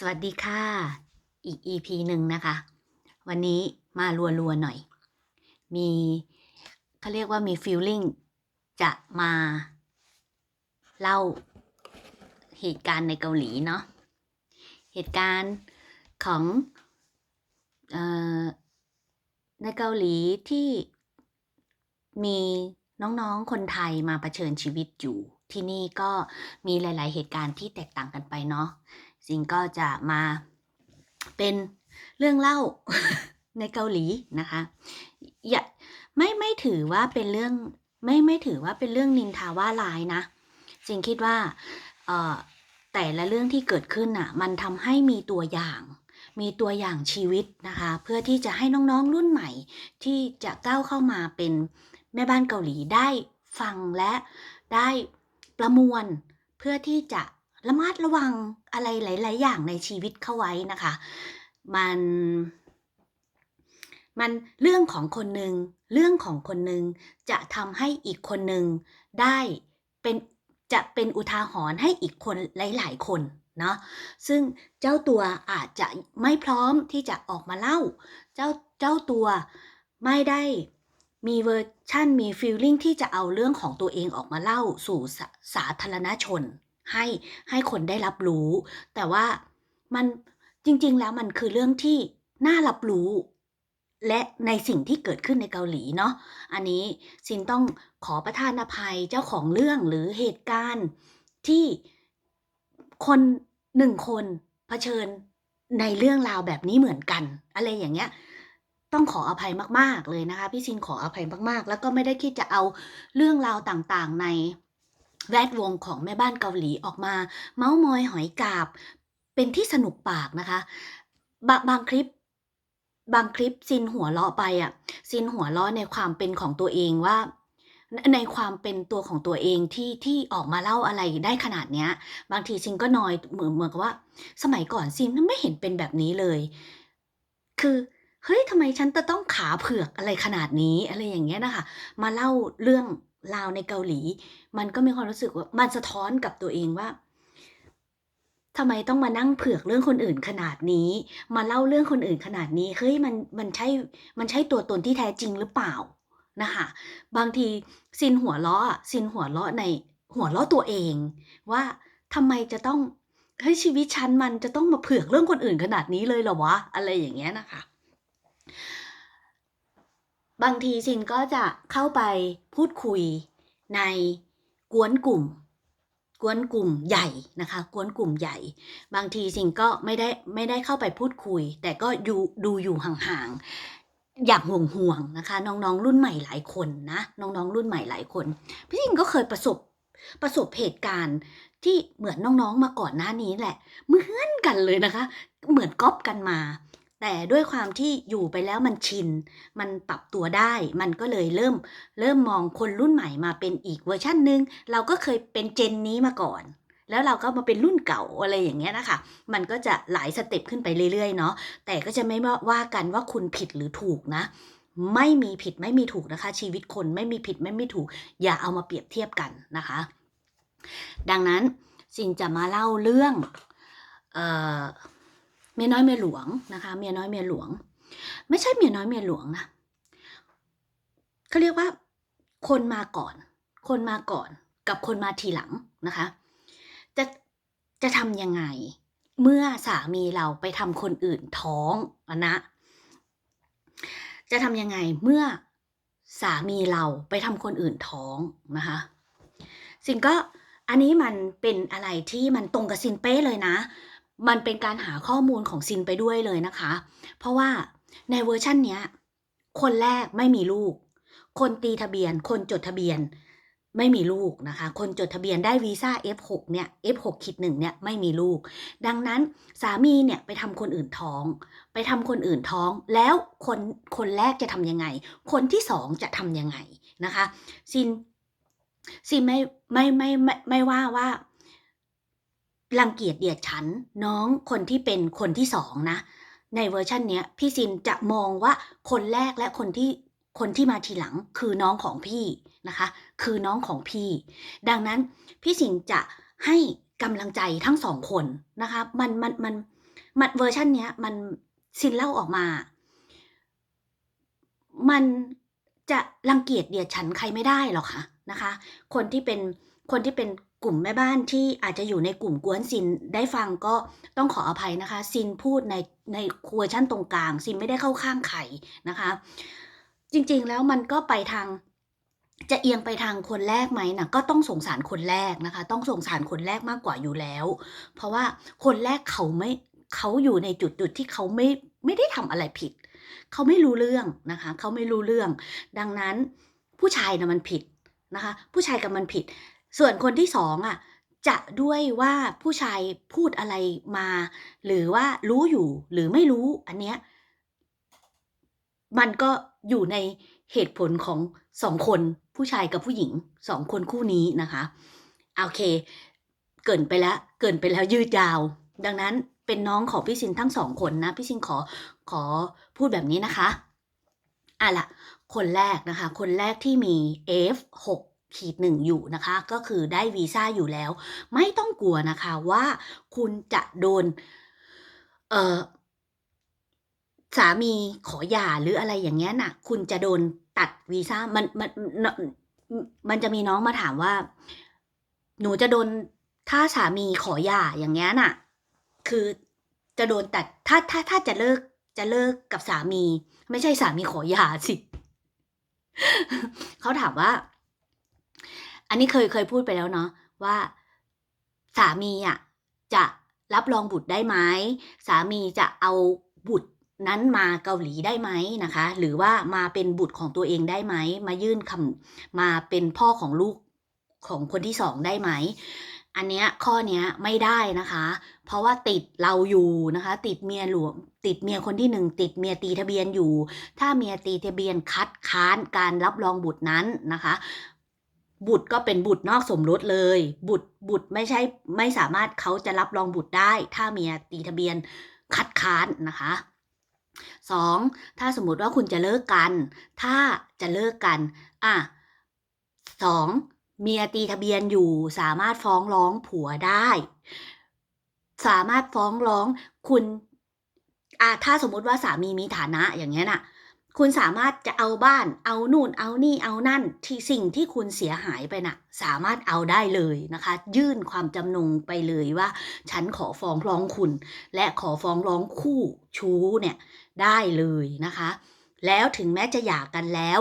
สวัสดีค่ะ อีก EP หนึ่งนะคะ วันนี้มารัวๆหน่อย มีเขาเรียกว่ามี feeling จะมาเล่าเหตุการณ์ในเกาหลีเนาะ เหตุการณ์ของออในเกาหลีที่มีน้องๆ คนไทยมาเผชิญชีวิตอยู่ ที่นี่ก็มีหลาย ๆ เหตุการณ์ที่แตกต่างกันไปเนาะ ซิงก็จะมาเป็นเรื่องเล่าในเกาหลีนะคะอย่าไม่ไม่ถือว่าเป็นเรื่องไม่ไม่ถือว่าเป็นเรื่องนินทาว่าร้ายนะซิงคิดว่าเอ่อแต่ละเรื่องที่เกิดขึ้นน่ะมันทำให้มีตัวอย่างมีตัวอย่างชีวิตนะคะ เพื่อที่จะให้น้องๆรุ่นใหม่ ที่จะก้าวเข้ามาเป็นแม่บ้านเกาหลีได้ฟังและได้ประมวล เพื่อที่จะ ระมัดระวังอะไรหลาย ๆ อย่างในชีวิตเข้าไว้นะคะ มันมันเรื่องของคนหนึ่งเรื่องของคนหนึ่งจะทำให้อีกคนหนึ่งได้เป็นจะเป็นอุทาหรณ์ให้อีกคนหลาย ๆ คนเนาะซึ่งเจ้าตัวอาจจะไม่พร้อมที่จะออกมาเล่า เจ้าเจ้าตัวไม่ได้มีเวอร์ชั่นมีฟีลลิ่งที่จะเอาเรื่องของตัวเองออกมาเล่าสู่สาสาธารณชน ให้ให้คนได้รับรู้ แต่ว่ามันจริง ๆ แล้วมันคือเรื่องที่น่ารับรู้ และในสิ่งที่เกิดขึ้นในเกาหลีเนาะอันนี้ซินต้องขอประทานอภัยเจ้าของเรื่องหรือเหตุการณ์ที่คนหนึ่งคนเผชิญในเรื่องราวแบบนี้เหมือนกัน อะไรอย่างเงี้ยต้องขออภัยมาก ๆ เลยนะคะ พี่ซินขออภัยมาก ๆ แล้วก็ไม่ได้คิดจะเอาเรื่องราวต่างๆใน แวดวงของแม่บ้านเกาหลีออกมา เมาส์มอยหอยกาบ เป็นที่สนุกปากนะคะบางบางคลิปบางคลิปซินหัวเราะไปอะซินหัวเราะในความเป็นของตัวเองว่าในในความเป็นตัวของตัวเองที่ที่ออกมาเล่าอะไรได้ขนาดเนี้ย บางทีซินก็นอยเหมือนเหมือนกับว่า สมัยก่อนซินไม่เห็นเป็นแบบนี้เลย คือเฮ้ยทำไมฉันจะต้องขาเผือกอะไรขนาดนี้อะไรอย่างเงี้ยนะคะ มาเล่าเรื่อง ราวในเกาหลี มันก็มีความรู้สึกว่ามันสะท้อนกับตัวเองว่าทำไมต้องมานั่งเผือกเรื่องคนอื่นขนาดนี้ มาเล่าเรื่องคนอื่นขนาดนี้เฮ้ยมันมันใช่มันใช่ตัวตนที่แท้จริงหรือเปล่านะคะบางทีซินหัวเราะอซินหัวเราะในหัวเราะตัวเอง ว่าทำไมจะต้องเฮ้ยชีวิตฉันมันจะต้องมาเผือกเรื่องคนอื่นขนาดนี้เลยเหรอวะอะไรอย่างเงี้ยนะคะ บางทีซินก็จะเข้าไปพูดคุยในกวนกลุ่ม กวนกลุ่มใหญ่นะคะ กวนกลุ่มใหญ่ บางทีซินก็ไม่ได้ไม่ได้เข้าไปพูดคุย แต่ก็อยู่ดูอยู่ห่างๆอย่างห่วงๆนะคะ น้องๆ รุ่นใหม่หลายคนนะน้องๆ รุ่นใหม่หลายคนพี่ซินก็เคยประสบประสบเหตุการณ์ที่เหมือนน้องๆมาก่อนหน้านี้แหละเหมือนกันเลยนะคะ เหมือนก๊อปกันมา แต่ด้วยความที่อยู่ไปแล้วมันชิน มันปรับตัวได้ มันก็เลยเริ่ม เริ่มมองคนรุ่นใหม่มาเป็นอีกเวอร์ชันหนึ่งเราก็เคยเป็นเจนนี้มาก่อน แล้วเราก็มาเป็นรุ่นเก่าอะไรอย่างเงี้ยนะคะ มันก็จะหลายสเต็ปขึ้นไปเรื่อยๆเนาะ แต่ก็จะไม่ว่ากันว่าคุณผิดหรือถูกนะ ไม่มีผิดไม่มีถูกนะคะ ชีวิตคนไม่มีผิดไม่มีถูก อย่าเอามาเปรียบเทียบกันนะคะ ดังนั้นซินจะมาเล่าเรื่อง เอ่อ เมียน้อยเมียหลวงนะคะเมียน้อยเมียหลวง ไม่ใช่เมียน้อยเมียหลวงนะเขาเรียกว่า คนมาก่อน คนมาก่อนกับคนมาทีหลังนะคะ จะจะทำยังไง เมื่อสามีเราไปทำคนอื่นท้องอะนะ จะทำยังไงเมื่อสามีเราไปทำคนอื่นท้องนะคะซินก็อันนี้มันเป็นอะไรที่มันตรงกับซินเป้เลยนะ มันเป็นการหาข้อมูลของซินไปด้วยเลยนะคะ เพราะว่าในเวอร์ชันเนี้ย คนแรกไม่มีลูก คนตีทะเบียน คนจดทะเบียนไม่มีลูกนะคะ คนจดทะเบียนได้วีซ่า F6 เนี่ย F6 คิดหนึ่งเนี่ยไม่มีลูก ดังนั้นสามีเนี่ยไปทำคนอื่นท้อง ไปทำคนอื่นท้อง แล้วคนคนแรกจะทำยังไง คนที่สองจะทำยังไงนะคะซินซินไม่ไม่ไม่ไม่ไม่ว่าว่า รังเกียจเดียดฉันน้องคนที่เป็นคนที่สองนะ ในเวอร์ชันเนี้ยพี่ซินจะมองว่าคนแรกและคนที่คนที่มาทีหลังคือน้องของพี่นะคะ คือน้องของพี่ ดังนั้นพี่สินจะให้กำลังใจทั้งสองคนนะคะมันมันมันมันเวอร์ชันเนี้ยมันซินเล่าออกมา มันจะรังเกียจเดียดฉันใครไม่ได้หรอกค่ะนะคะ คนที่เป็นคนที่เป็น กลุ่มแม่บ้านที่อาจจะอยู่ในกลุ่มกวนซินได้ฟังก็ต้องขออภัยนะคะ ซินพูดในในเวอร์ชั่นตรงกลาง ซินไม่ได้เข้าข้างใครนะคะ จริงๆแล้วมันก็ไปทางจะเอียงไปทางคนแรกไหมนะก็ต้องสงสารคนแรกนะคะ ต้องสงสารคนแรกมากกว่าอยู่แล้ว เพราะว่าคนแรกเขาไม่เขาอยู่ในจุดจุดที่เขาไม่ไม่ได้ทำอะไรผิด เขาไม่รู้เรื่องนะคะ เขาไม่รู้เรื่อง ดังนั้นผู้ชายนะมันผิดนะคะ ผู้ชายกับมันผิด ส่วนคนที่สองอะจะด้วยว่าผู้ชายพูดอะไรมา หรือว่ารู้อยู่หรือไม่รู้อันเนี้ยมันก็อยู่ในเหตุผลของสองคนผู้ชายกับผู้หญิงสองคนคู่นี้นะคะโอเค เกินไปแล้วเกินไปแล้วยืดยาว ดังนั้นเป็นน้องของพี่ซินทั้งสองคนนะพี่ซินขอขอพูดแบบนี้นะคะอะล่ะคนแรกนะคะ คนแรกที่มี F6 ขีดหนึ่งอยู่นะคะ ก็คือได้วีซ่าอยู่แล้ว ไม่ต้องกลัวนะคะว่าคุณจะโดน เอ่อสามีขอหย่าหรืออะไรอย่างเงี้ยน่ะ คุณจะโดนตัดวีซ่ามันมันมันมันจะมีน้องมาถามว่า หนูจะโดนถ้าสามีขอหย่าอย่างเงี้ยน่ะ คือจะโดนตัดถ้าถ้าถ้าจะเลิกจะเลิกกับสามี ไม่ใช่สามีขอหย่าสิเขาถามว่า อันนี้เคยเคยพูดไปแล้วเนาะว่าสามีอะจะรับรองบุตรได้ไหมสามีจะเอาบุตรนั้นมาเกาหลีได้ไหมนะคะ หรือว่ามาเป็นบุตรของตัวเองได้ไหม มายื่นคำมาเป็นพ่อของลูกของคนที่สองได้ไหม อันเนี้ยข้อเนี้ยไม่ได้นะคะ เพราะว่าติดเราอยู่นะคะ ติดเมียหลวงติดเมียคนที่หนึ่งติดเมียตีทะเบียนอยู่ ถ้าเมียตีทะเบียนคัดค้านการรับรองบุตรนั้นนะคะ บุตรก็เป็นบุตรนอกสมรสเลย บุตรบุตรไม่ใช่ไม่สามารถเขาจะรับรองบุตรได้ ถ้าเมียตีทะเบียนคัดค้านนะคะสองถ้าสมมติว่าคุณจะเลิกกัน ถ้าจะเลิกกันอะสองเมียตีทะเบียนอยู่สามารถฟ้องร้องผัวได้ สามารถฟ้องร้องคุณอะถ้าสมมติว่าสามีมีฐานะอย่างเงี้ยน่ะ คุณสามารถจะเอาบ้าน เอานู่น เอานี่ เอานั่น ที่สิ่งที่คุณเสียหายไปน่ะ สามารถเอาได้เลยนะคะ ยื่นความจำนงไปเลยว่า ฉันขอฟ้องร้องคุณ และขอฟ้องร้องคู่ชู้เนี่ยได้เลยนะคะ แล้วถึงแม้จะหย่ากันแล้ว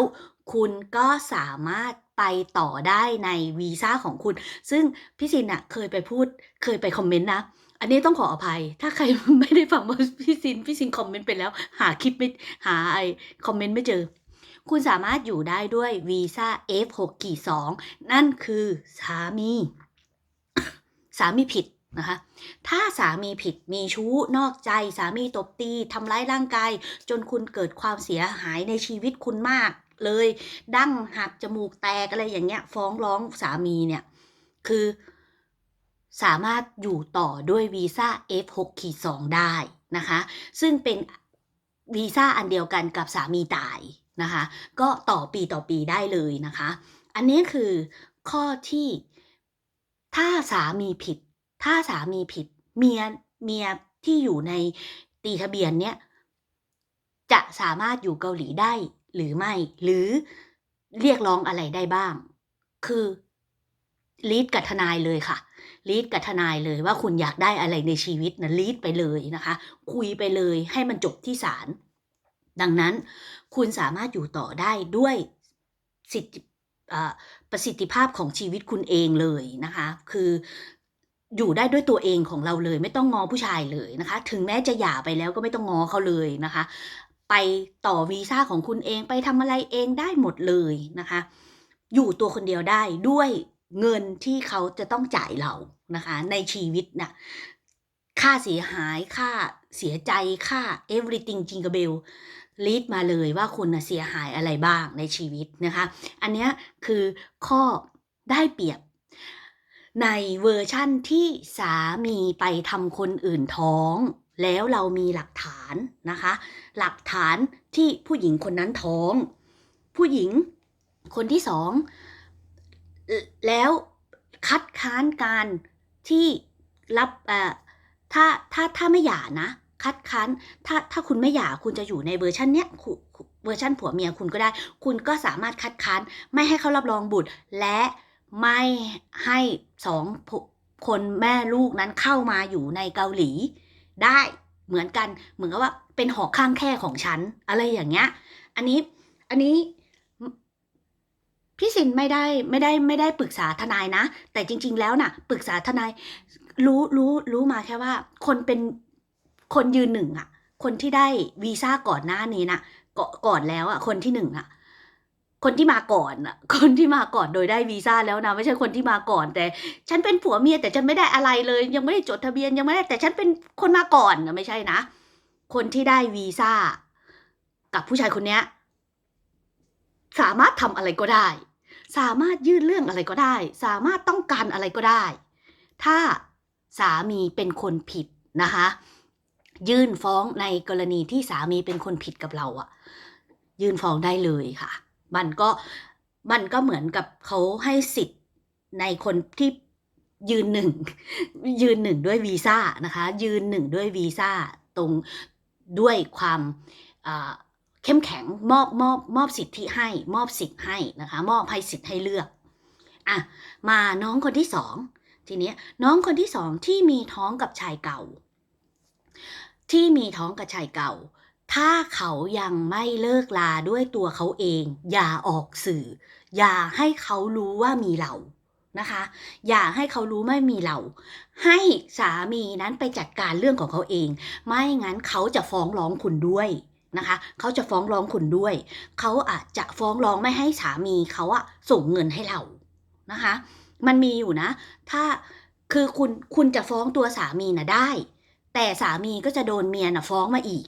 คุณก็สามารถไปต่อได้ในวีซ่าของคุณ ซึ่งพี่ซินอะเคยไปพูด เคยไปคอมเมนต์นะ อันนี้ต้องขออภัย ถ้าใครไม่ได้ฟังว่าพี่ซิน พี่ซินคอมเมนต์ไปแล้ว หาคลิปไม่หาไอคอมเมนต์ไม่เจอ คุณสามารถอยู่ได้ด้วยวีซ่า F6 กี่2นั่นคือสามี สามีผิดนะคะ ถ้าสามีผิดมีชู้นอกใจสามีตบตีทำร้ายร่างกาย จนคุณเกิดความเสียหายในชีวิตคุณมากเลยดั้งหักจมูกแตกอะไรอย่างเงี้ย ฟ้องร้องสามีเนี่ย คือ สามารถอยู่ต่อด้วยวีซ่า F6 ขีด2ได้นะคะ ซึ่งเป็นวีซ่าอันเดียวกันกับสามีตายนะคะ ก็ต่อปีต่อปีได้เลยนะคะ อันนี้คือข้อที่ถ้าสามีผิด ถ้าสามีผิดเมียเมียที่อยู่ในตีทะเบียนเนี้ยจะสามารถอยู่เกาหลีได้หรือไม่ หรือเรียกร้องอะไรได้บ้าง คือลีดกับทนายเลยค่ะ ลีดกับทนายเลยว่าคุณอยากได้อะไรในชีวิตนะลีดไปเลยนะคะ คุยไปเลยให้มันจบที่ศาลดังนั้นคุณสามารถอยู่ต่อได้ด้วยสิทธิประสิทธิภาพของชีวิตคุณเองเลยนะคะ คืออยู่ได้ด้วยตัวเองของเราเลย ไม่ต้องงอผู้ชายเลยนะคะ ถึงแม้จะหย่าไปแล้วก็ไม่ต้องงอเขาเลยนะคะ ไปต่อวีซ่าของคุณเองไปทำอะไรเองได้หมดเลยนะคะ อยู่ตัวคนเดียวได้ด้วย เงินที่เขาจะต้องจ่ายเรานะคะ ในชีวิตนะ่ะค่าเสียหายค่าเสียใจค่า everything จิงก e เบลลิสมาเลยว่าคุณเสียหายอะไรบ้างในชีวิตนะคะ อันนี้คือข้อได้เปรียบ ในเวอร์ชั่นที่สามีไปทำคนอื่นท้อง แล้วเรามีหลักฐานนะคะ หลักฐานที่ผู้หญิงคนนั้นท้อง ผู้หญิงคนที่สอง แล้วคัดค้านการที่รับถ้าถ้าถ้าไม่หย่านะ คัดค้านถ้าถ้าคุณไม่หย่าคุณจะอยู่ในเวอร์ชันเนี้ยเวอร์ชันผัวเมียคุณก็ได้ คุณก็สามารถคัดค้านไม่ให้เขารับรองบุตร และไม่ให้สองคนแม่ลูกนั้นเข้ามาอยู่ในเกาหลี ได้เหมือนกันเหมือนกับว่าเป็นหอกข้างแค่ของฉันอะไรอย่างเงี้ย อันนี้อันนี้ พี่สินไม่ได้ไม่ได้ไม่ได้ปรึกษาทนายนะ แต่จริง ๆ แล้วน่ะ ปรึกษาทนายรู้รู้รู้มาแค่ว่า คนเป็นคนยืนหนึ่งอะคนที่ได้วีซ่าก่อนหน้านี้นะก่อนก่อนแล้วอะคนที่หนึ่งอะคนที่มาก่อนอะคนที่มาก่อนโดยได้วีซ่าแล้วนะไม่ใช่คนที่มาก่อน แต่ ฉันเป็นผัวเมียแต่ฉันไม่ได้อะไรเลย ยังไม่ได้จดทะเบียนยังไม่ได้ แต่ฉันเป็นคนมาก่อนนะไม่ใช่นะ คนที่ได้วีซ่า กับผู้ชายคนเนี้ยสามารถทำอะไรก็ได้ สามารถยื่นเรื่องอะไรก็ได้ สามารถต้องการอะไรก็ได้ ถ้าสามีเป็นคนผิดนะคะ ยื่นฟ้องในกรณีที่สามีเป็นคนผิดกับเราอะยื่นฟ้องได้เลยค่ะ มันก็มันก็เหมือนกับเขาให้สิทธิ์ในคนที่ยืนหนึ่งยืนหนึ่งด้วยวีซ่านะคะ ยืนหนึ่งด้วยวีซ่าตรงด้วยความอ่า เข้มแข็งมอบมอบมอบสิทธิให้ มอบสิทธิ์ให้นะคะมอบให้สิทธิ์ให้เลือกอะมาน้องคนที่สองทีนี้น้องคนที่สองที่มีท้องกับชายเก่า ที่มีท้องกับชายเก่า ถ้าเขายังไม่เลิกลาด้วยตัวเขาเอง อย่าออกสื่อ อย่าให้เขารู้ว่ามีเรานะคะ อย่าให้เขารู้ไม่มีเรา ให้สามีนั้นไปจัดการเรื่องของเขาเอง ไม่งั้นเขาจะฟ้องร้องคุณด้วย นะคะ เขาจะฟ้องร้องคุณด้วย เขาอาจจะฟ้องร้องไม่ให้สามีเขาอะส่งเงินให้เรานะคะ มันมีอยู่นะ ถ้าคือคุณคุณจะฟ้องตัวสามีนะได้ แต่สามีก็จะโดนเมียน่ะฟ้องมาอีก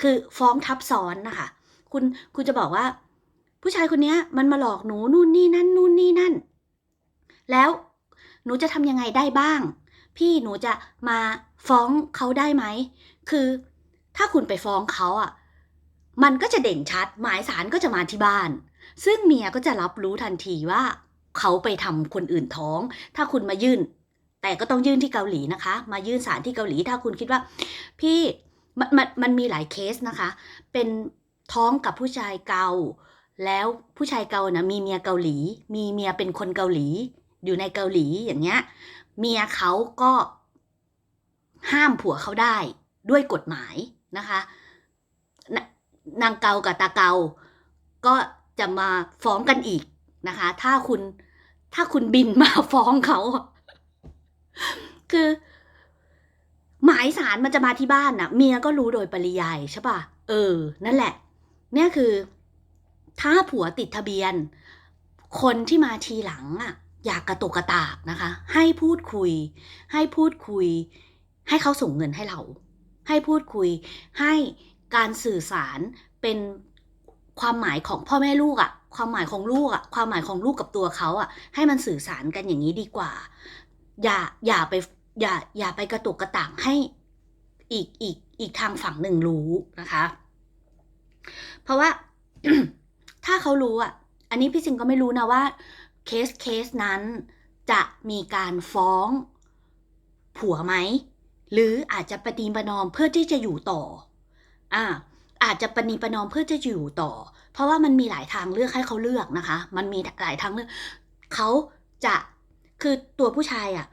คือฟ้องทับซ้อนนะคะ คุณคุณจะบอกว่า ผู้ชายคนนี้มันมาหลอกหนูนู่นนี่นั่นนู่นนี่นั่น แล้วหนูจะทำยังไงได้บ้าง พี่หนูจะมาฟ้องเขาได้ไหม คือถ้าคุณไปฟ้องเขาอะ มันก็จะเด่นชัด หมายสารก็จะมาที่บ้าน ซึ่งเมียก็จะรับรู้ทันทีว่า เขาไปทำคนอื่นท้อง ถ้าคุณมายื่น แต่ก็ต้องยื่นที่เกาหลีนะคะ มายื่นสารที่เกาหลี ถ้าคุณคิดว่า พี่มันมันมันมีหลายเคสนะคะ เป็นท้องกับผู้ชายเกา แล้วผู้ชายเกานะมีเมียเกาหลี มีเมียเป็นคนเกาหลี อยู่ในเกาหลีอย่างเงี้ย เมียเขาก็ห้ามผัวเขาได้ด้วยกฎหมายนะคะ นางเกากับตาเกา ก็จะมาฟ้องกันอีกนะคะ ถ้าคุณถ้าคุณบินมาฟ้องเขา คือ หมายสารมันจะมาที่บ้านน่ะ เมียก็รู้โดยปริยายใช่ป่ะ เออ นั่นแหละ เนี่ยคือ ถ้าผัวติดทะเบียน คนที่มาทีหลังอะ อยากกระตุกกระตากนะคะ ให้พูดคุย ให้พูดคุย ให้เขาส่งเงินให้เรา ให้พูดคุย ให้ การสื่อสารเป็นความหมายของพ่อแม่ลูกอะความหมายของลูกอะความหมายของลูกกับตัวเขาอะให้มันสื่อสารกันอย่างนี้ดีกว่า อย่าอย่าไปอย่าอย่าไปกระตุกกระต่ากให้อีกอีกอีกทางฝั่งหนึ่งรู้นะคะ เพราะว่าถ้าเขารู้อะ อันนี้พี่ซิงก็ไม่รู้นะว่าเคสเคสนั้นจะมีการฟ้องผัวไหม หรืออาจจะปฏิประนอมเพื่อที่จะอยู่ต่อ อ่าอาจจะปฏิประนอมเพื่อจะอยู่ต่อ เพราะว่ามันมีหลายทางเลือกให้เขาเลือกนะคะ มันมีหลายทางเลือกเขาจะคือตัวผู้ชายอะ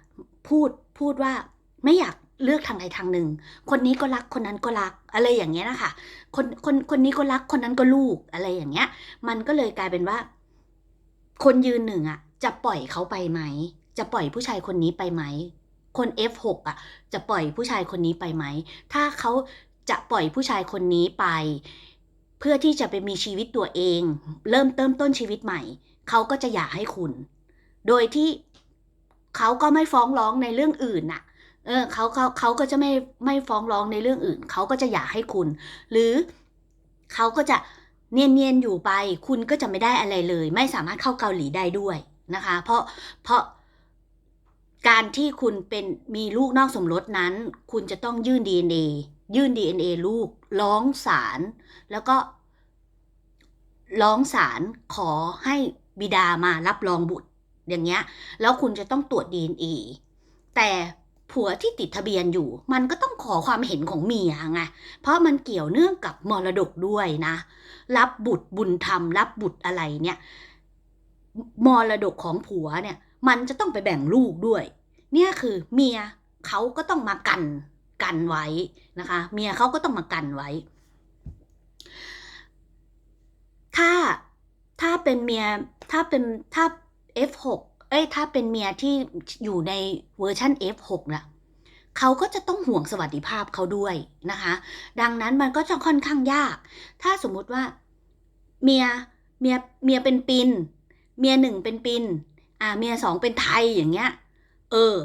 พูดพูดว่าไม่อยากเลือกทางใดทางหนึ่ง คนนี้ก็รักคนนั้นก็รักอะไรอย่างเงี้ยนะคะ คนคนคนนี้ก็รักคนนั้นก็ลูกอะไรอย่างเงี้ย มันก็เลยกลายเป็นว่า คนยืนหนึ่งอะ จะปล่อยเขาไปไหม จะปล่อยผู้ชายคนนี้ไปไหม คน F6 อะ จะปล่อยผู้ชายคนนี้ไปไหม ถ้าเขา จะปล่อยผู้ชายคนนี้ไป เพื่อที่จะไปมีชีวิตตัวเอง เริ่มเติมต้นชีวิตใหม่ เขาก็จะหย่าให้คุณ โดยที่เขาก็ไม่ฟ้องร้องในเรื่องอื่นน่ะ เออเขาเขาเขาก็จะไม่ไม่ฟ้องร้องในเรื่องอื่น เขาก็จะหย่าให้คุณ หรือเขาก็จะเนียนเนียนๆอยู่ไป คุณก็จะไม่ได้อะไรเลย ไม่สามารถเข้าเกาหลีได้ด้วยนะคะ เพราะเพราะการที่คุณเป็นมีลูกนอกสมรสนั้น คุณจะต้องยื่น DNA ยื่น DNA ลูก ร้องศาลแล้วก็ร้องศาลขอให้บิดามารับรองบุตร อย่างเงี้ย แล้วคุณจะต้องตรวจ DNA แต่ผัวที่ติดทะเบียนอยู่ มันก็ต้องขอความเห็นของเมียไงเพราะมันเกี่ยวเนื่องกับมรดกด้วยนะ รับบุตรบุญธรรม รับบุตรอะไรเนี่ยมรดกของผัวเนี่ย มันจะต้องไปแบ่งลูกด้วย เนี่ยคือเมียเขาก็ต้องมากัน กันไว้นะคะ เมียเขาก็ต้องมากันไว้ ถ้าถ้าเป็นเมียถ้าเป็นถ้า F6 เอ้ยถ้าเป็นเมียที่อยู่ในเวอร์ชัน F6 น่ะเขาก็จะต้องห่วงสวัสดิภาพเขาด้วยนะคะ ดังนั้นมันก็จะค่อนข้างยาก ถ้าสมมุติว่าเมียเมียเมียเป็นปิน เมียหนึ่งเป็นปิน อ่าเมียสองเป็นไทยอย่างเงี้ย เออ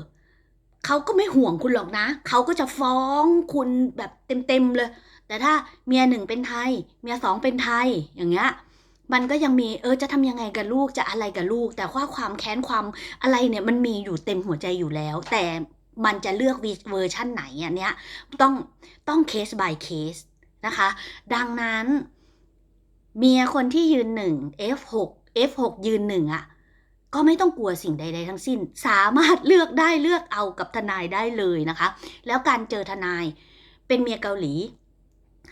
เขาก็ไม่ห่วงคุณหรอกนะ เขาก็จะฟ้องคุณแบบเต็มๆเลย แต่ถ้าเมียหนึ่งเป็นไทย เมียสองเป็นไทยอย่างเงี้ยมันก็ยังมีเออจะทำยังไงกับลูกจะอะไรกับลูก แต่ว่าความแค้นความอะไรเนี่ยมันมีอยู่เต็มหัวใจอยู่แล้ว แต่มันจะเลือกเวอร์ชั่นไหนอันเนี้ยต้องต้องเคส by เคสนะคะ ดังนั้น เมียคนที่ยืนหนึ่ง F6 F6 ยืนหนึ่งอะ ก็ไม่ต้องกลัวสิ่งใด ๆ ทั้งสิ้น สามารถเลือกได้เลือกเอากับทนายได้เลยนะคะ แล้วการเจอทนายเป็นเมียเกาหลี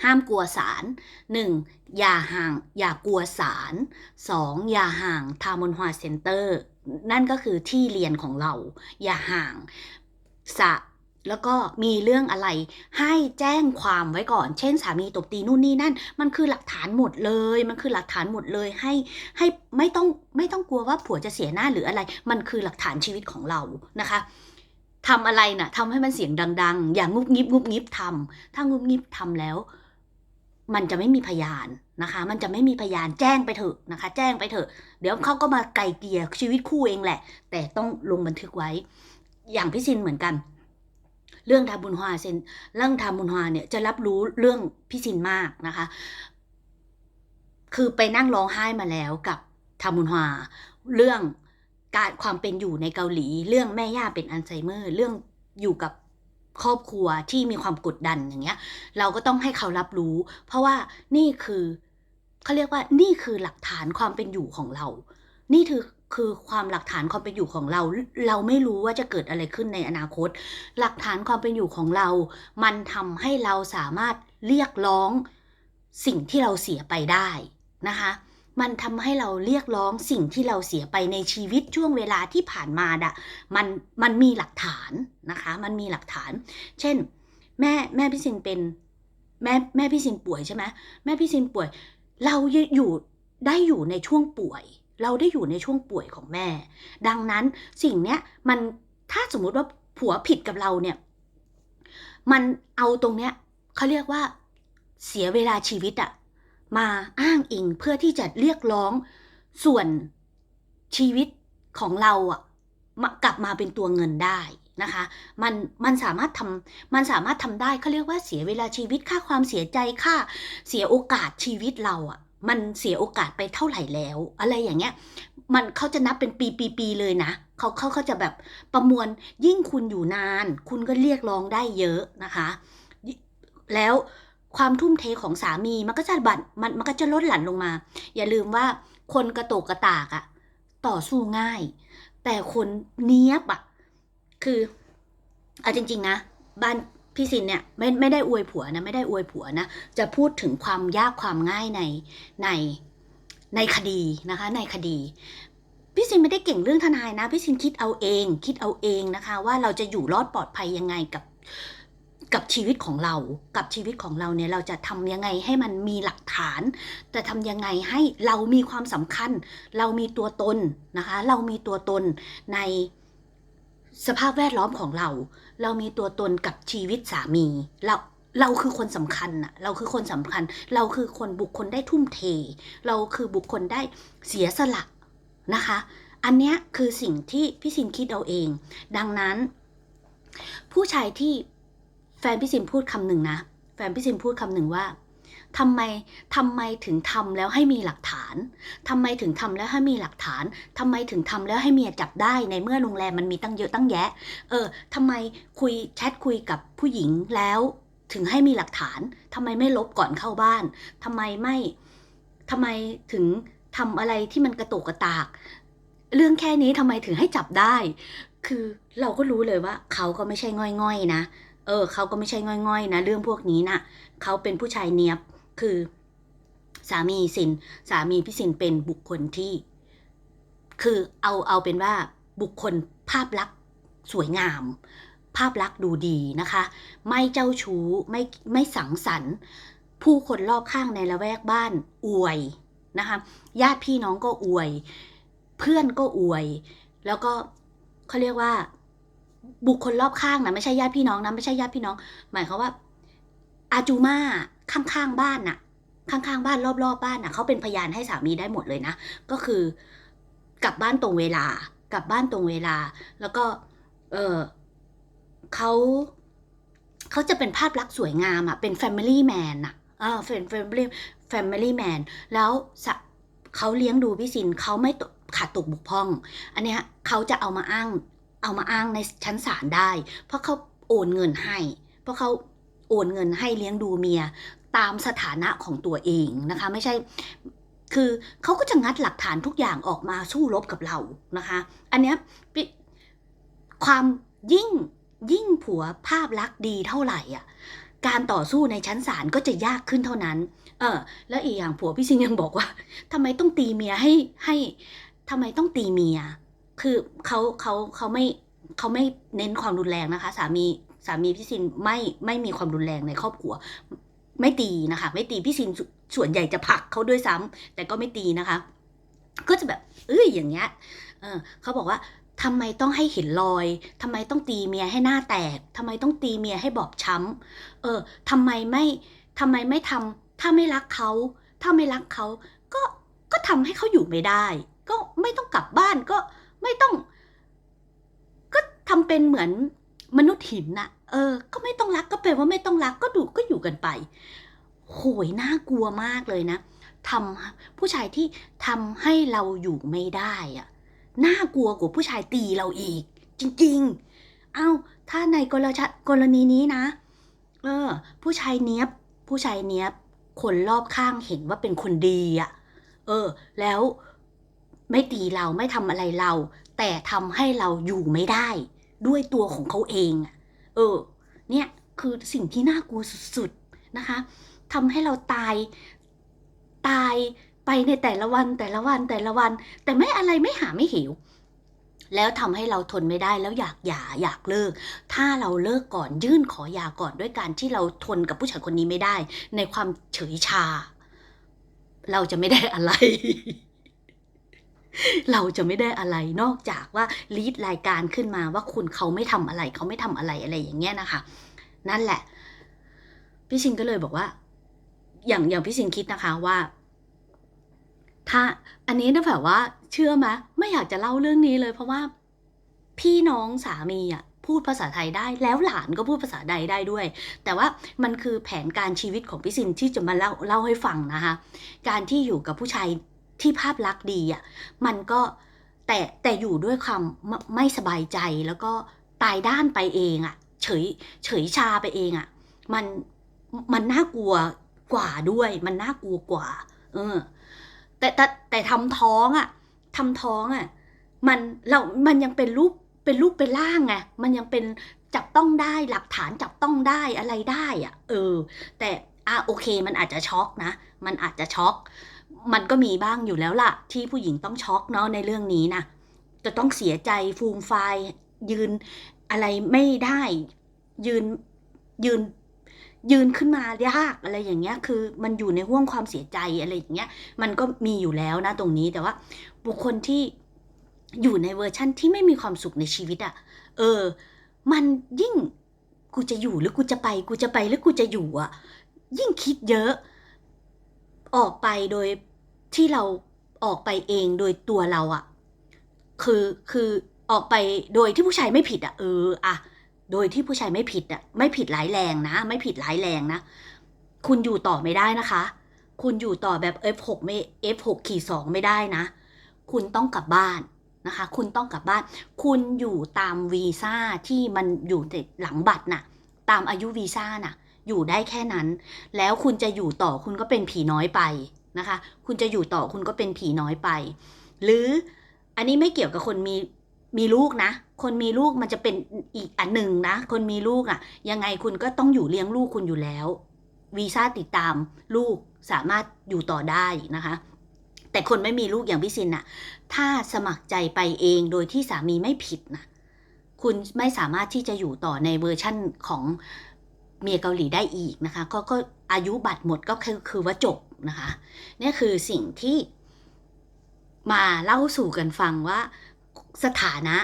ห้ามกลัวศาลหนึ่งอย่าห่าง อย่ากลัวศาลสองอย่าห่างทามอนฮวาเซ็นเตอร์ นั่นก็คือที่เรียนของเรา อย่าห่างสะ แล้วก็มีเรื่องอะไรให้แจ้งความไว้ก่อน เช่น สามีตบตีนู่นนี่นั่น มันคือหลักฐานหมดเลย มันคือหลักฐานหมดเลยให้ให้ไม่ต้องไม่ต้องกลัวว่าผัวจะเสียหน้าหรืออะไร มันคือหลักฐานชีวิตของเรานะคะทำอะไรนะ่ะทำให้มันเสียงดัง ๆ อย่างงุบงิบงุบงิบทำถ้างุบงิบทำแล้ว มันจะไม่มีพยานนะคะ มันจะไม่มีพยานแจ้งไปเถอะนะคะ แจ้งไปเถอะ เดี๋ยวเขาก็มาไกลเกลี่ยชีวิตคู่เองแหละ แต่ต้องลงบันทึกไว้ อย่างพี่ซินเหมือนกัน เรื่องทาบุญฮวาเซนเรื่องทาบุญฮวาเนี่ยจะรับรู้เรื่องพี่ซินมากนะคะ คือไปนั่งร้องไห้มาแล้วกับทาบุญฮวาเรื่องการความเป็นอยู่ในเกาหลี เรื่องแม่ย่าเป็นอัลไซเมอร์ เรื่องอยู่กับครอบครัวที่มีความกดดันอย่างเงี้ย เราก็ต้องให้เขารับรู้ เพราะว่านี่คือเขาเรียกว่านี่คือหลักฐานความเป็นอยู่ของเรา นี่คือ คือความหลักฐานความเป็นอยู่ของเรา เราไม่รู้ว่าจะเกิดอะไรขึ้นในอนาคต หลักฐานความเป็นอยู่ของเรา มันทำให้เราสามารถเรียกร้องสิ่งที่เราเสียไปได้นะคะมันทำให้เราเรียกร้องสิ่งที่เราเสียไปในชีวิตช่วงเวลาที่ผ่านมาดะมันมันมีหลักฐานนะคะ มันมีหลักฐาน เช่น แม่แม่พี่ซินเป็นแม่แม่พี่ซินป่วยใช่ไหมแม่พี่ซินป่วย เราอยู่ได้อยู่ในช่วงป่วย เราได้อยู่ในช่วงป่วยของแม่ ดังนั้นสิ่งเนี้ยมันถ้าสมมุติว่าผัวผิดกับเราเนี่ย มันเอาตรงเนี้ยเขาเรียกว่าเสียเวลาชีวิตอะมาอ้างอิงเพื่อที่จะเรียกร้องส่วนชีวิตของเราอะมากลับมาเป็นตัวเงินได้นะคะมันมันสามารถทำมันสามารถทำได้เขาเรียกว่าเสียเวลาชีวิตค่าความเสียใจค่าเสียโอกาสชีวิตเราอะ มันเสียโอกาสไปเท่าไหร่แล้ว อะไรอย่างเงี้ย มันเขาจะนับเป็นปีปีปีเลยนะเขาเขาเขาจะแบบประมวลยิ่งคุณอยู่นาน คุณก็เรียกร้องได้เยอะนะคะ แล้วความทุ่มเทของสามีมันก็จะบัดมันมันก็จะลดหลั่นลงมา อย่าลืมว่าคนกระโตกกระตากอะต่อสู้ง่าย แต่คนเนี้ยบอะคือเอาจริง ๆ นะบ้าน พี่สินเนี่ยไม่ไม่ได้อวยผัวนะไม่ได้อวยผัวนะจะพูดถึงความยากความง่ายในในในคดีนะคะในคดีพี่ซินไม่ได้เก่งเรื่องทนายนะพี่ซินคิดเอาเอง คิดเอาเองนะคะ ว่าเราจะอยู่รอดปลอดภัยยังไงกับกับชีวิตของเรา กับชีวิตของเราเนี่ยเราจะทำยังไงให้มันมีหลักฐาน แต่ทำยังไงให้เรามีความสำคัญ เรามีตัวตนนะคะ เรามีตัวตนใน สภาพแวดล้อมของเรา เรามีตัวตนกับชีวิตสามีเราเราคือคนสำคัญน่ะเราคือคนสำคัญ เราคือคนบุคคลได้ทุ่มเท เราคือบุคคลได้เสียสละนะคะ อันเนี้ยคือสิ่งที่พี่ซินคิดเอาเอง ดังนั้น ผู้ชายที่แฟนพี่ซินพูดคำหนึ่งนะ แฟนพี่ซินพูดคำหนึ่งว่า ทำไมทำไมถึงทำแล้วให้มีหลักฐานทำไมถึงทำแล้วให้มีหลักฐานทำไมถึงทำแล้วให้เมียจับได้ในเมื่อโรงแรมมันมีตั้งเยอะตั้งแยะ เออทำไมคุยแชทคุยกับผู้หญิงแล้วถึงให้มีหลักฐานทำไมไม่ลบก่อนเข้าบ้านทำไมไม่ทำไมถึงทำอะไรที่มันกระตุกกระตาก เรื่องแค่นี้ทำไมถึงให้จับได้ คือเราก็รู้เลยว่า เขาก็ไม่ใช่ง่อยๆนะ เออ เขาก็ไม่ใช่ง่อยๆนะ เรื่องพวกนี้นะเขาเป็นผู้ชายเนียบ คือสามีสินสามีพี่สินเป็นบุคคลที่ คือเอาเอาเป็นว่าบุคคลภาพลักษณ์สวยงาม ภาพลักษณ์ดูดีนะคะ ไม่เจ้าชู้ไม่ไม่สังสรรค์ ผู้คนรอบข้างในละแวกบ้านอวยนะคะญาติพี่น้องก็อวย เพื่อนก็อวย แล้วก็เขาเรียกว่า บุคคลรอบข้างนะไม่ใช่ญาติพี่น้องนะไม่ใช่ญาติพี่น้อง หมายความว่าอาจูมา ข้างๆบ้านน่ะ ข้างๆบ้านรอบๆบ้านน่ะเขาเป็นพยานให้สามีได้หมดเลยนะ ก็คือกลับบ้านตรงเวลา กลับบ้านตรงเวลา แล้วก็ เออเขาเขาจะเป็นภาพลักษณ์สวยงามอะเป็น Family Man อะอ่าเป็น Family Family Man แล้วเขาเลี้ยงดูพี่สินเขาไม่ขาดตกบกพร่อง อันเนี้ยเขาจะเอามาอ้าง เอามาอ้างในชั้นศาลได้ เพราะเขาโอนเงินให้ เพราะเขา โอนเงินให้เลี้ยงดูเมียตามสถานะของตัวเองนะคะ ไม่ใช่คือเขาก็จะงัดหลักฐานทุกอย่างออกมาสู้รบกับเรานะคะ อันเนี้ยความยิ่งยิ่งผัวภาพลักษณ์ดีเท่าไหร่อะการต่อสู้ในชั้นศาลก็จะยากขึ้นเท่านั้น เออ แล้วอีกอย่างผัวพี่ซิงยังบอกว่าทำไมต้องตีเมียให้ให้ทำไมต้องตีเมีย คือเขาเขาเขาไม่เขาไม่เน้นความรุนแรงนะคะ สามี สามีพี่ซินไม่ไม่มีความรุนแรงในครอบครัว ไม่ตีนะคะ ไม่ตีพี่ซินส่วนใหญ่จะผลักเขาด้วยซ้ำแต่ก็ไม่ตีนะคะ ก็จะแบบ เอ้ยอย่างเงี้ยเออเขาบอกว่าทำไมต้องให้เห็นรอยทำไมต้องตีเมียให้หน้าแตกทำไมต้องตีเมียให้บอบช้ำเออทำไมไม่ทำไมไม่ทำถ้าไม่รักเขา ถ้าไม่รักเขา ก็ ก็ทำให้เขาอยู่ไม่ได้ ก็ไม่ต้องกลับบ้าน ก็ไม่ต้อง ก็ทำเป็นเหมือนมนุษย์หินน่ะ เออ ก็ไม่ต้องรักก็แปลว่าไม่ต้องรักก็ดูก็อยู่กันไป โหยน่ากลัวมากเลยนะทำผู้ชายที่ทำให้เราอยู่ไม่ได้อะน่ากลัวกว่าผู้ชายตีเราอีก จริง ๆ เอา้า ถ้าในกรณีกรณีนี้นะ เออ ผู้ชายเนี้ยบ ผู้ชายเนี้ยบ คนรอบข้างเห็นว่าเป็นคนดีอะเออ แล้วไม่ตีเราไม่ทำอะไรเรา แต่ทำให้เราอยู่ไม่ได้ ด้วยตัวของเขาเองอะ เออ เนี่ยคือสิ่งที่น่ากลัวสุดๆนะคะทำให้เราตายตายไปในแต่ละวันแต่ละวันแต่ละวัน แต่ไม่อะไรไม่หาไม่หิว แล้วทำให้เราทนไม่ได้แล้วอยากหย่าอยากเลิก ถ้าเราเลิกก่อนยื่นขอหย่าก่อนด้วยการที่เราทนกับผู้ชายคนนี้ไม่ได้ ในความเฉยชา เราจะไม่ได้อะไร เราจะไม่ได้อะไรนอกจากว่าลีดรายการขึ้นมาว่าคุณเขาไม่ทำอะไร เขาไม่ทำอะไรอะไรอย่างเงี้ยนะคะ นั่นแหละ พี่ชินก็เลยบอกว่า อย่างอย่างพี่ชินคิดนะคะว่า ถ้าอันนี้นะแบบว่า เชื่อไหมไม่อยากจะเล่าเรื่องนี้เลย เพราะว่าพี่น้องสามีอะพูดภาษาไทยได้แล้วหลานก็พูดภาษาใดได้ด้วย แต่ว่ามันคือแผนการชีวิตของพี่ซินที่จะมาเล่าเล่าให้ฟังนะคะ การที่อยู่กับผู้ชาย ที่ภาพลักษณ์ดีอะมันก็แต่แต่อยู่ด้วยความไม่ไม่สบายใจแล้วก็ตายด้านไปเองอะ เฉยเฉยชาไปเองอะ มันมันน่ากลัวกว่าด้วย มันน่ากลัวกว่า เออ แต่แต่แต่ทำท้องอะทำท้องอะมันเรามันยังเป็นรูปเป็นรูปเป็นร่างไงมันยังเป็นจับต้องได้หลักฐานจับต้องได้อะไรได้อะ เออ แต่ อะโอเค มันอาจจะช็อกนะ มันอาจจะช็อก มันก็มีบ้างอยู่แล้วล่ะ ที่ผู้หญิงต้องช็อกเนาะในเรื่องนี้นะจะต้องเสียใจฟูมไฟายยืนอะไรไม่ได้ยืนยืนยืนขึ้นมายากอะไรอย่างเงี้ย คือมันอยู่ในห่วงความเสียใจอะไรอย่างเงี้ย มันก็มีอยู่แล้วนะตรงนี้แต่ว่า บุคคลที่อยู่ในเวอร์ชั่นที่ไม่มีความสุขในชีวิตอะ่ะ เออ มันยิ่งกูจะอยู่หรือกูจะไป กูจะไปหรือกูจะอยู่อะ่ะ ยิ่งคิดเยอะ ออกไปโดยที่เราออกไปเองโดยตัวเราอะคือคือออกไปโดยที่ผู้ชายไม่ผิดอะเอออะโดยที่ผู้ชายไม่ผิดอะไม่ผิดร้ายแรงนะ ไม่ผิดร้ายแรงนะ คุณอยู่ต่อไม่ได้นะคะ คุณอยู่ต่อแบบ F6 ไม่ F6 ขีดสองไม่ได้นะ คุณต้องกลับบ้านนะคะ คุณต้องกลับบ้าน คุณอยู่ตามวีซ่าที่มันอยู่หลังบัตรน่ะ ตามอายุวีซ่าน่ะ อยู่ได้แค่นั้น แล้วคุณจะอยู่ต่อคุณก็เป็นผีน้อยไปนะคะ คุณจะอยู่ต่อคุณก็เป็นผีน้อยไป หรืออันนี้ไม่เกี่ยวกับคนมีมีลูกนะ คนมีลูกมันจะเป็นอีกอันหนึ่งนะ คนมีลูกอะ่ะ ยังไงคุณก็ต้องอยู่เลี้ยงลูกคุณอยู่แล้ว วีซ่าติดตามลูกสามารถอยู่ต่อได้นะคะ แต่คนไม่มีลูกอย่างพี่ซินน่ะ ถ้าสมัครใจไปเองโดยที่สามีไม่ผิดนะ คุณไม่สามารถที่จะอยู่ต่อในเวอร์ชั่นของ เมียเกาหลีได้อีกนะคะก็ก็อายุบัตรหมดก็คือคือว่าจบนะคะนี่คือสิ่งที่มาเล่าสู่กันฟังว่าสถานะ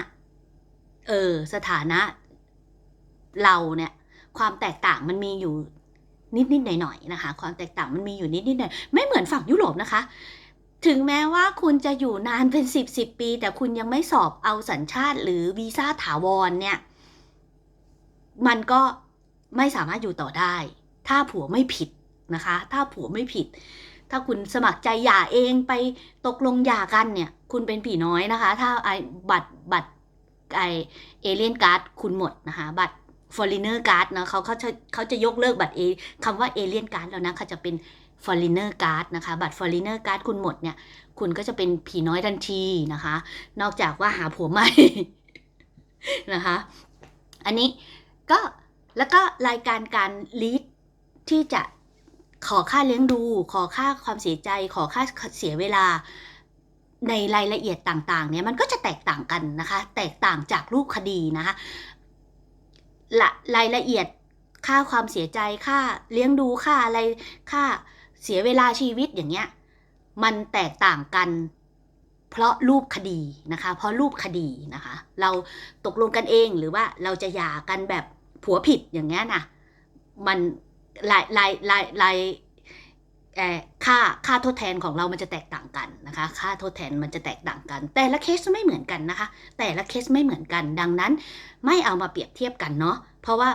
เออสถานะเราเนี่ยความแตกต่างมันมีอยู่นิดนิดหน่อยหน่อยๆนะคะ ความแตกต่างมันมีอยู่นิดนิดหน่อยไม่เหมือนฝั่งยุโรปนะคะ ถึงแม้ว่าคุณจะอยู่นานเป็นสิบสิบปี แต่คุณยังไม่สอบเอาสัญชาติหรือวีซ่าถาวรเนี่ย มันก็ ไม่สามารถอยู่ต่อได้ ถ้าผัวไม่ผิดนะคะ ถ้าผัวไม่ผิด ถ้าคุณสมัครใจหย่าเองไปตกลงหย่ากันเนี่ย คุณเป็นผีน้อยนะคะ ถ้าไอบัตรบัตรไอเอเลียนการ์ดคุณหมดนะคะ บัตร foreigner card นะเขาเขาจะเขาจะยกเลิกบัตรเอคำว่าเอเลียนการ์ดแล้วนะเขาจะเป็น foreigner card นะคะ บัตร foreigner card คุณหมดเนี่ย คุณก็จะเป็นผีน้อยทันทีนะคะ นอกจากว่าหาผัวใหม่นะคะ อันนี้ก็ แล้วก็รายการการลีดที่จะขอค่าเลี้ยงดู ขอค่าความเสียใจ ขอค่าเสียเวลาในรายละเอียดต่างๆ เนี่ยมันก็จะแตกต่างกันนะคะ แตกต่างจากรูปคดีนะคะละรายละเอียดค่าความเสียใจค่าเลี้ยงดูค่าอะไรค่าเสียเวลาชีวิตอย่างเงี้ยมันแตกต่างกัน เพราะรูปคดีนะคะ เพราะรูปคดีนะคะ เราตกลงกันเองหรือว่าเราจะหย่ากันแบบ ผัวผิดอย่างเงี้ยนะมันรายรายรายรายค่าค่าทดแทนของเรามันจะแตกต่างกันนะคะ ค่าทดแทนมันจะแตกต่างกัน แต่ละเคสไม่เหมือนกันนะคะ แต่ละเคสไม่เหมือนกัน ดังนั้น ไม่เอามาเปรียบเทียบกันเนาะ เพราะว่า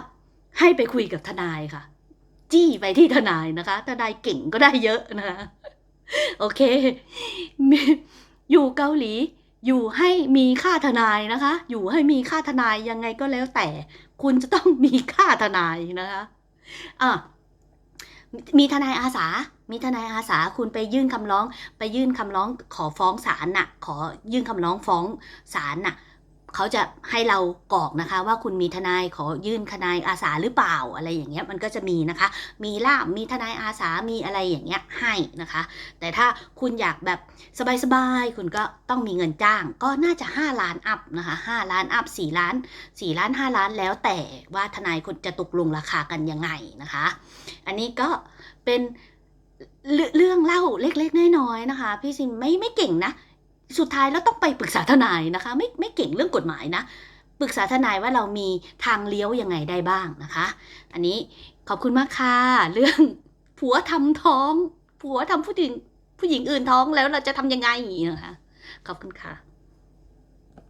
ให้ไปคุยกับทนายค่ะ จี้ไปที่ทนายนะคะ ทนายเก่งก็ได้เยอะนะคะ โอเค อยู่เกาหลี อยู่ให้มีค่าทนายนะคะ อยู่ให้มีค่าทนายยังไงก็แล้วแต่ คุณจะต้องมีค่าทนายนะคะอะมีทนายอาสา มีทนายอาสา คุณไปยื่นคำร้อง ไปยื่นคำร้องขอฟ้องศาลน่ะ ขอยื่นคำร้องฟ้องศาลน่ะ เขาจะให้เรากรอกนะคะว่าคุณมีทนายขอยื่นทนายอาสาหรือเปล่าอะไรอย่างเงี้ยมันก็จะมีนะคะ มีล่ามมีทนายอาสามีอะไรอย่างเงี้ยให้นะคะ แต่ถ้าคุณอยากแบบสบายๆคุณก็ต้องมีเงินจ้าง ก็น่าจะ 5 ล้านอัพนะคะ5ล้านอัพ4ล้าน 4 ล้าน 5 ล้านแล้วแต่ว่าทนายคุณจะตกลงราคากันยังไงนะคะ อันนี้ก็เป็นเรื่องเรื่องเล่าเล็กๆน้อยๆนะคะ พี่ซิมไม่ไม่เก่งนะ สุดท้ายแล้วต้องไปปรึกษาทนายนะคะ ไม่ไม่เก่งเรื่องกฎหมายนะ ปรึกษาทนายว่าเรามีทางเลี้ยวยังไงได้บ้างนะคะ อันนี้ขอบคุณมากค่ะ เรื่องผัวทำท้อง ผัวทำผู้หญิงผู้หญิงอื่นท้องแล้วเราจะทำยังไงนะคะขอบคุณค่ะ